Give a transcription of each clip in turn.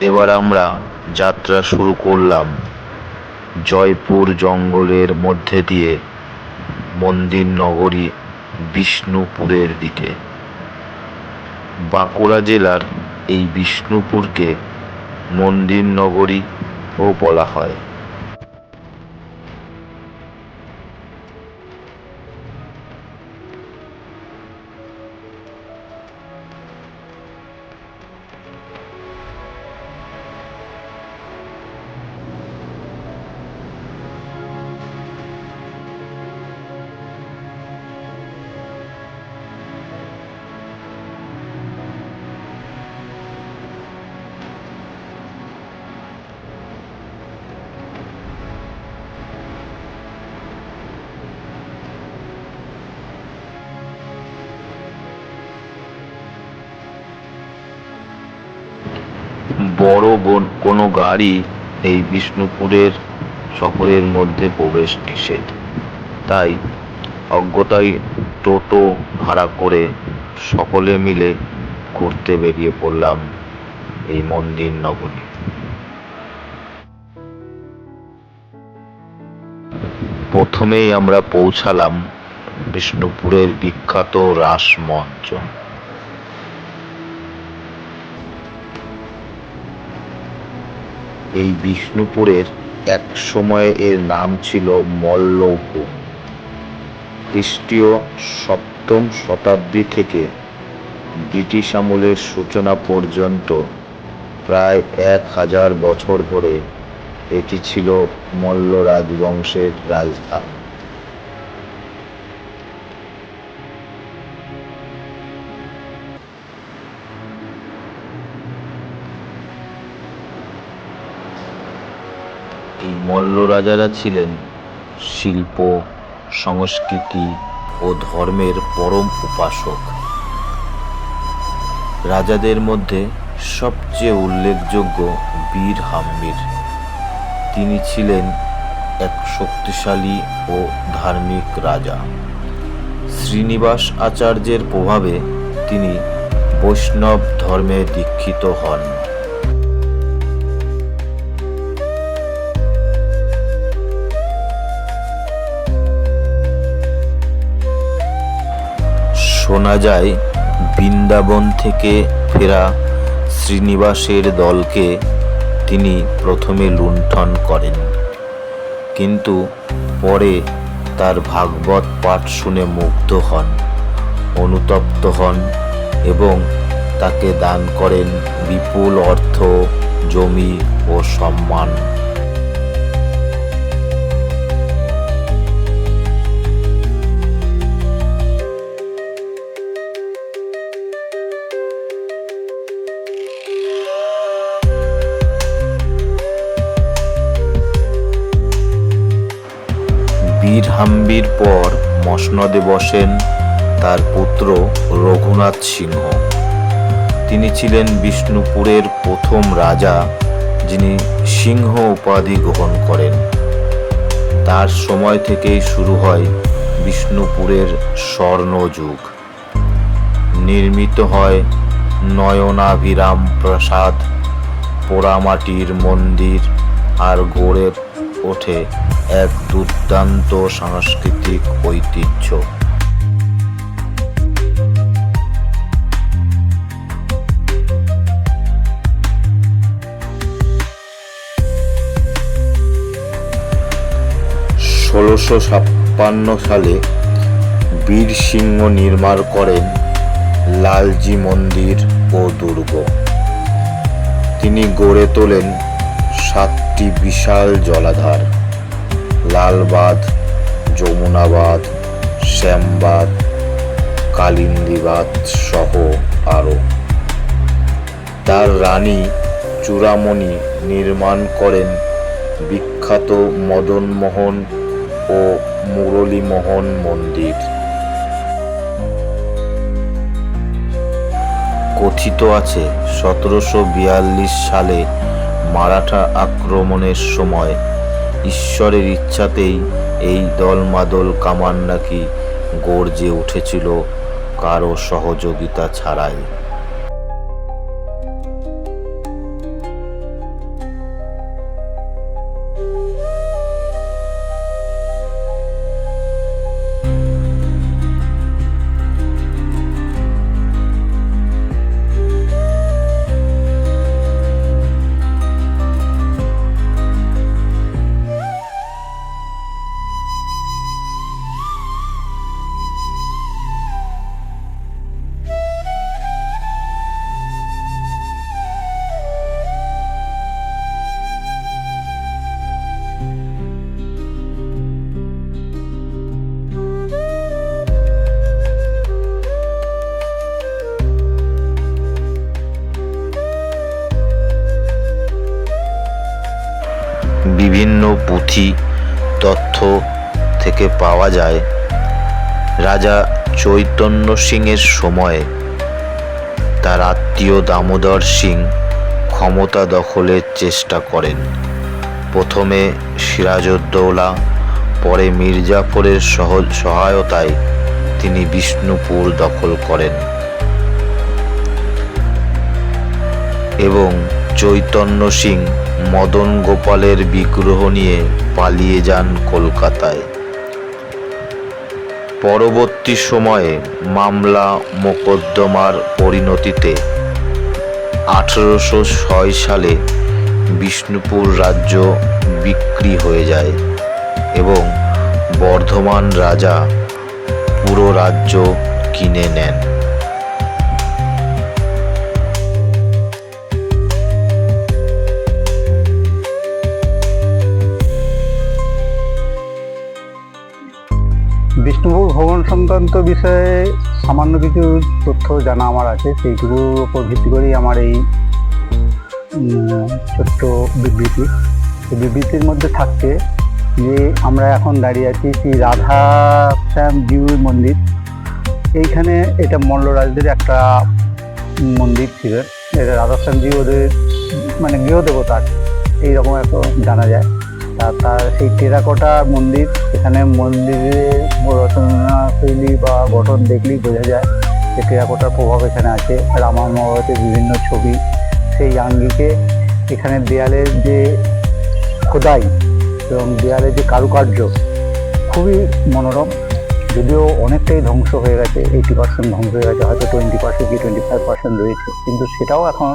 এবার আমরা যাত্রা শুরু করলাম জয়পুর জঙ্গলের মধ্যে দিয়ে মন্দির নগরী বিষ্ণুপুরের দিকে। বাঁকুড়া জেলার এই বিষ্ণুপুরকে মন্দির নগরীও বলা হয়। কোনো গাড়ি এই বিষ্ণুপুরের শহরের মধ্যে প্রবেশ নিষেধ। তাই অজ্ঞতায় টোটো ভাড়া করে সকলে মিলে ঘুরতে বেরিয়ে পড়লাম এই মন্দির নগরী। প্রথমেই আমরা পৌঁছালাম বিষ্ণুপুরের বিখ্যাত রাস এই বিষ্ণুপুরের এক সময়ে এর নাম ছিল মল্লভূম খ্রিস্টীয় সপ্তম শতাব্দী থেকে ব্রিটিশ আমলের সূচনা পর্যন্ত প্রায় এক হাজার বছর ধরে এটি ছিল মল্ল রাজবংশের রাজধানী। এই মল্ল রাজারা ছিলেন শিল্প, সংস্কৃতি ও ধর্মের পরম উপাসক। রাজাদের মধ্যে সবচেয়ে উল্লেখযোগ্য বীর হাম্বির তিনি ছিলেন এক শক্তিশালী ও ধার্মিক রাজা। শ্রীনিবাস আচার্যের প্রভাবে তিনি বৈষ্ণব ধর্মে দীক্ষিত হন। শোনা যায়, বৃন্দাবন থেকে ফেরা শ্রীনিবাসের দলকে তিনি প্রথমে লুণ্ঠন করেন। কিন্তু পরে তার ভাগবত পাঠ শুনে মুগ্ধ হন, অনুতপ্ত হন এবং তাকে দান করেন বিপুল অর্থ, জমি ও সম্মান। বীর হাম্বির পর মসনদে বসেন তার পুত্র রঘুনাথ সিংহ। তিনি ছিলেন বিষ্ণুপুরের প্রথম রাজা, যিনি সিংহ উপাধি গ্রহণ করেন। তার সময় থেকেই শুরু হয় বিষ্ণুপুরের স্বর্ণযুগ। নির্মিত হয় নয়নাভিরাম প্রাসাদ, পোড়ামাটির মন্দির আর গড়ে ওঠে এক দুর্দান্ত সাংস্কৃতিক ঐতিহ্য। ষোলোশো ছাপ্পান্ন সালে বীর সিংহ নির্মাণ করেন লালজি মন্দির ও দুর্গ। তিনি গড়ে তোলেন সাতটি বিশাল জলাধার। লালবাঁধ যমুনাবাদ, শ্যামবাদ, কালিন্দিবাদ সহ আরও তার রানী চূড়ামণি নির্মাণ করেন বিখ্যাত মদনমোহন ও মুরলীমোহন মন্দির। কথিত আছে, সতেরোশো বিয়াল্লিশ সালে মারাঠা আক্রমণের সময় ঈশ্বরের ইচ্ছাতেই এই দলমাদল কামান নাকি গর্জে উঠেছিল কারও সহযোগিতা ছাড়াই। পুঁথি, তথ্য থেকে পাওয়া যায় রাজা চৈতন্য সিংয়ের সময়ে। তার আত্মীয় দামোদর সিং ক্ষমতা দখলের চেষ্টা করেন। প্রথমে সিরাজউদ্দৌলা, পরে মির্জাফরের সহজ সহায়তায় তিনি বিষ্ণুপুর দখল করেন। এবং চৈতন্য সিং মদন গোপালের বিগ্রহ নিয়ে পালিয়ে যান কলকাতায়। পরবর্তী সময়ে মামলা মোকদ্দমার পরিণতিতে আঠেরোশো ছয় সালে বিষ্ণুপুর রাজ্য বিক্রি হয়ে যায় এবং বর্ধমান রাজা পুরো রাজ্য কিনে নেন। বিষ্ণুপুর ভ্রমণ সংক্রান্ত বিষয়ে সামান্য কিছু তথ্য জানা আমার আছে। সেইগুলোর উপর ভিত্তি করেই আমার এই ছোট্ট বিবৃতি। বিবৃতির মধ্যে থাকছে যে আমরা এখন দাঁড়িয়ে আছি শ্রী রাধা শ্যাম জিউ মন্দির। এইখানে এটা মল্লরাজদের একটা মন্দির ছিল। এটা রাধাশ্যামজি ওদের মানে গৃহদেবতা আছে এইরকম একটা জানা যায়। তার সেই টেরাকোটা মন্দির, এখানে মন্দিরের রচনা শৈলী বা গঠন দেখলেই বোঝা যায় যে টেরাকোটার প্রভাব এখানে আছে। রামায়ণ মহাভারতের বিভিন্ন ছবি, সেই আঙ্গিকে এখানে দেয়ালের যে খোদাই এবং দেয়ালের যে কারুকার্য, খুবই মনোরম, যদিও অনেকটাই ধ্বংস হয়ে গেছে এইটি পার্সেন্ট ধ্বংস হয়ে গেছে, হয়তো টোয়েন্টি পার্সেন্ট কি টোয়েন্টি ফাইভ পার্সেন্ট রয়েছে, কিন্তু সেটাও এখন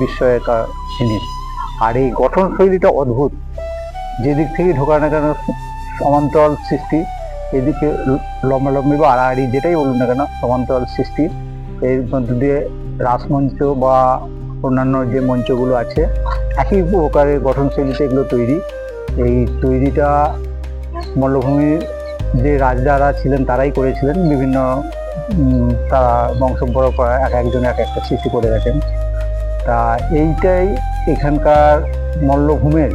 বিস্ময়কার জিনিস। আর এই গঠনশৈলীটা অদ্ভুত। যেদিক থেকে ঢোকা না কেন সমান্তরাল সৃষ্টি, এদিকে লম্বালম্বি বা আড়াআড়ি যেটাই বলুন না কেন, সমান্তরাল সৃষ্টি, এর মধ্যে দিয়ে রাসমঞ্চ বা অন্যান্য যে মঞ্চগুলো আছে, একই প্রকারের গঠনশৈলীতে এগুলো তৈরি। এই তৈরিটা মল্লভূমির যে রাজারা ছিলেন, তারাই করেছিলেন। বিভিন্ন তারা বংশ পরম্পরা এক একজন এক একটা সৃষ্টি করে গেছেন তা এইটাই এখানকার মল্লভূমের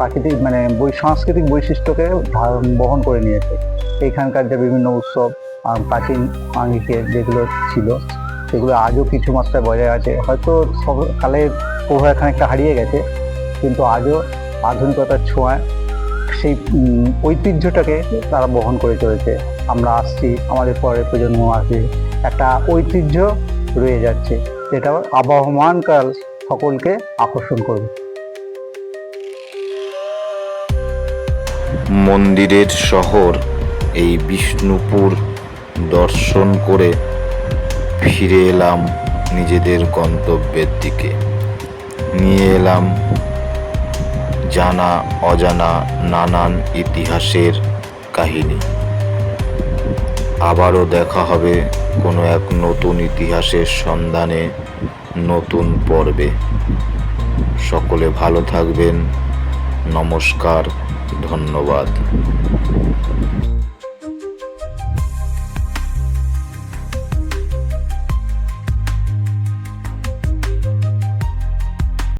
প্রাকৃতিক মানে সাংস্কৃতিক বৈশিষ্ট্যকে বহন করে নিয়েছে। এইখানকার যে বিভিন্ন উৎসব প্রাচীন আঙ্গিকের যেগুলো ছিল, সেগুলো আজও কিছু মাত্রায় বজায় আছে। হয়তো কালের প্রভাব খানিকটা হারিয়ে গেছে, কিন্তু আজও আধুনিকতার ছোঁয়ায় সেই ঐতিহ্যটাকে তারা বহন করে চলেছে। আমরা আসছি, আমাদের পরের প্রজন্ম আসবে। একটা ঐতিহ্য রয়ে যাচ্ছে, যেটা আবহমানকাল সকলকে আকর্ষণ করবে। মন্দিরের শহর এই বিষ্ণুপুর দর্শন করে ফিরে এলাম নিজেদের গন্তব্যের দিকে। নিয়ে এলাম জানা অজানা নানান ইতিহাসের কাহিনী। আবারও দেখা হবে কোনো এক নতুন ইতিহাসের সন্ধানে নতুন পর্বে। সকলে ভালো থাকবেন। নমস্কার। ধন্যবাদ।